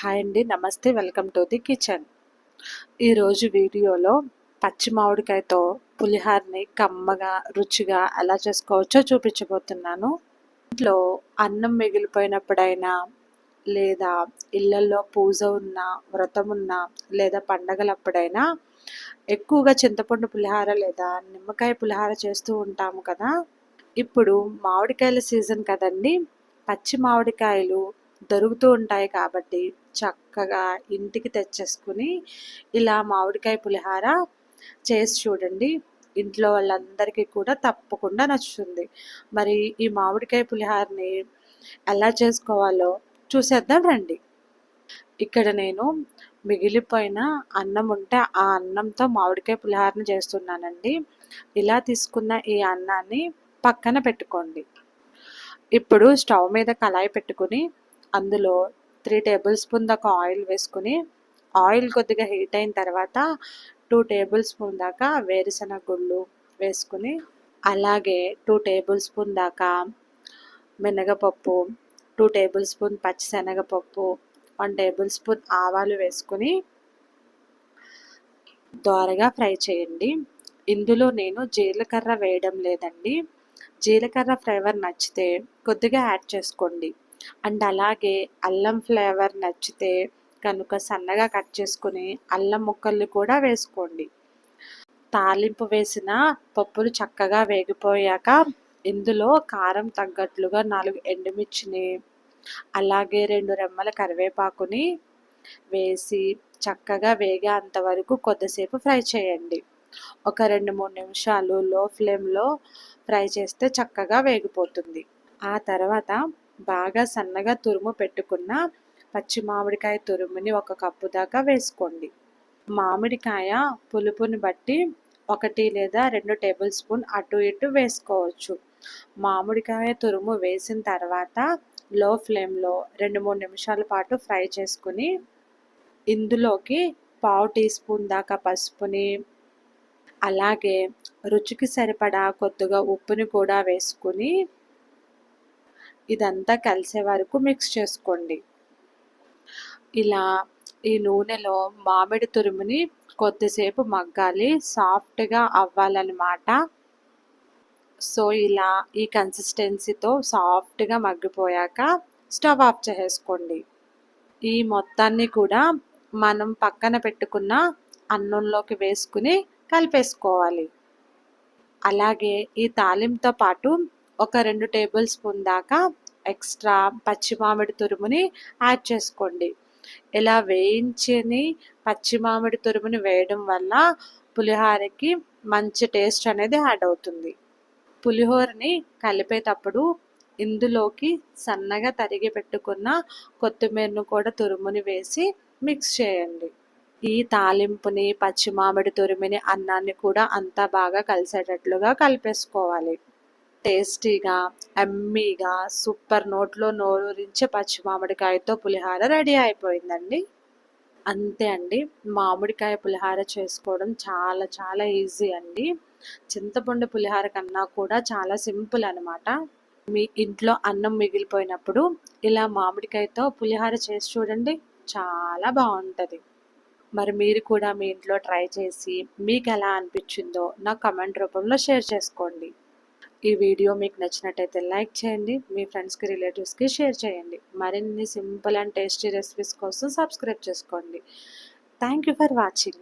Hi అండి నమస్తే welcome to the kitchen. ఈరోజు వీడియోలో పచ్చి మామిడికాయతో పులిహార్ని కమ్మగా రుచిగా ఎలా చేసుకోవచ్చో చూపించబోతున్నాను. ఇంట్లో అన్నం మిగిలిపోయినప్పుడైనా లేదా ఇళ్ళల్లో పూజ ఉన్న వ్రతం ఉన్న లేదా పండగలప్పుడైనా ఎక్కువగా చింతపండు పులిహార లేదా నిమ్మకాయ పులిహార చేస్తూ ఉంటాము కదా. ఇప్పుడు మామిడికాయల సీజన్ కదండి. పచ్చి మామిడికాయలు దొరుకుతూ ఉంటాయి కాబట్టి చక్కగా ఇంటికి తెచ్చేసుకుని ఇలా మామిడికాయ పులిహార చేసి చూడండి. ఇంట్లో వాళ్ళందరికీ కూడా తప్పకుండా నచ్చుతుంది. మరి ఈ మామిడికాయ పులిహారని ఎలా చేసుకోవాలో చూసేద్దాం రండి. ఇక్కడ నేను మిగిలిపోయిన అన్నం ఉంటే ఆ అన్నంతో మామిడికాయ పులిహారని చేస్తున్నానండి. ఇలా తీసుకున్న ఈ అన్నాన్ని పక్కన పెట్టుకోండి. ఇప్పుడు స్టవ్ మీద కళాయి పెట్టుకుని అందులో త్రీ టేబుల్ స్పూన్ దాకా ఆయిల్ వేసుకుని ఆయిల్ కొద్దిగా హీట్ అయిన తర్వాత టూ టేబుల్ స్పూన్ దాకా వేరుశనగ గుళ్ళు వేసుకుని అలాగే టూ టేబుల్ స్పూన్ దాకా మినగపప్పు టూ టేబుల్ స్పూన్ పచ్చిశనగపప్పు వన్ టేబుల్ స్పూన్ ఆవాలు వేసుకుని దోరగా ఫ్రై చేయండి. ఇందులో నేను జీలకర్ర వేయడం లేదండి. జీలకర్ర ఫ్లేవర్ నచ్చితే కొద్దిగా యాడ్ చేసుకోండి. అండ్ అలాగే అల్లం ఫ్లేవర్ నచ్చితే కనుక సన్నగా కట్ చేసుకుని అల్లం ముక్కల్ని కూడా వేసుకోండి. తాలింపు వేసిన పప్పులు చక్కగా వేగిపోయాక ఇందులో కారం తగ్గట్లుగా నాలుగు ఎండుమిర్చిని అలాగే రెండు రెమ్మల కరివేపాకుని వేసి చక్కగా వేగే అంతవరకు కొద్దిసేపు ఫ్రై చేయండి. ఒక రెండు మూడు నిమిషాలు లో ఫ్లేమ్లో ఫ్రై చేస్తే చక్కగా వేగిపోతుంది. ఆ తర్వాత బాగా సన్నగా తురుము పెట్టుకున్న పచ్చి మామిడికాయ తురుముని ఒక కప్పు దాకా వేసుకోండి. మామిడికాయ పులుపుని బట్టి ఒకటి లేదా రెండు టేబుల్ స్పూన్ అటు ఇటు వేసుకోవచ్చు. మామిడికాయ తురుము వేసిన తర్వాత లో ఫ్లేమ్లో రెండు మూడు నిమిషాల పాటు ఫ్రై చేసుకుని ఇందులోకి పావు టీ స్పూన్ దాకా పసుపుని అలాగే రుచికి సరిపడా కొద్దిగా ఉప్పుని కూడా వేసుకుని ఇదంతా కలిసే వరకు మిక్స్ చేసుకోండి. ఇలా ఈ నూనెలో మామిడి తురుముని కొద్దిసేపు మగ్గాలి. సాఫ్ట్గా అవ్వాలన్నమాట. సో ఇలా ఈ కన్సిస్టెన్సీతో సాఫ్ట్గా మగ్గిపోయాక స్టవ్ ఆఫ్ చేసుకోండి ఈ మొత్తాన్ని కూడా మనం పక్కన పెట్టుకున్న అన్నంలోకి వేసుకుని కలిపేసుకోవాలి. అలాగే ఈ తాలింతో పాటు ఒక రెండు టేబుల్ స్పూన్ దాకా ఎక్స్ట్రా పచ్చి మామిడి తురుముని యాడ్ చేసుకోండి. ఇలా వేయించని పచ్చి మామిడి తురుముని వేయడం వల్ల పులిహోరకి మంచి టేస్ట్ అనేది యాడ్ అవుతుంది. పులిహోరని కలిపేటప్పుడు ఇందులోకి సన్నగా తరిగి పెట్టుకున్న కొత్తిమీరను కూడా తురుముని వేసి మిక్స్ చేయండి. ఈ తాలింపుని పచ్చి మామిడి తురిమిని అన్నాన్ని కూడా అంతా బాగా కలిసేటట్లుగా కలిపేసుకోవాలి. టేస్టీగా ఎమ్మీగా సూపర్ నోట్లో నోరూరించే పచ్చి మామిడికాయతో పులిహార రెడీ అయిపోయిందండి. అంతే అండి. మామిడికాయ పులిహార చేసుకోవడం చాలా చాలా ఈజీ అండి. చింతపండు పులిహార కన్నా కూడా చాలా సింపుల్ అనమాట మీ ఇంట్లో అన్నం మిగిలిపోయినప్పుడు ఇలా మామిడికాయతో పులిహార చేసి చూడండి చాలా బాగుంటుంది. మరి మీరు కూడా మీ ఇంట్లో ట్రై చేసి మీకు ఎలా అనిపించిందో నా కమెంట్ రూపంలో షేర్ చేసుకోండి. ఈ వీడియో మీకు నచ్చినట్టయితే లైక్ చేయండి మీ ఫ్రెండ్స్కి రిలేటివ్స్కి షేర్ చేయండి. మరిన్ని సింపుల్ అండ్ టేస్టీ రెసిపీస్ కోసం సబ్స్క్రైబ్ చేసుకోండి. Thank you for watching.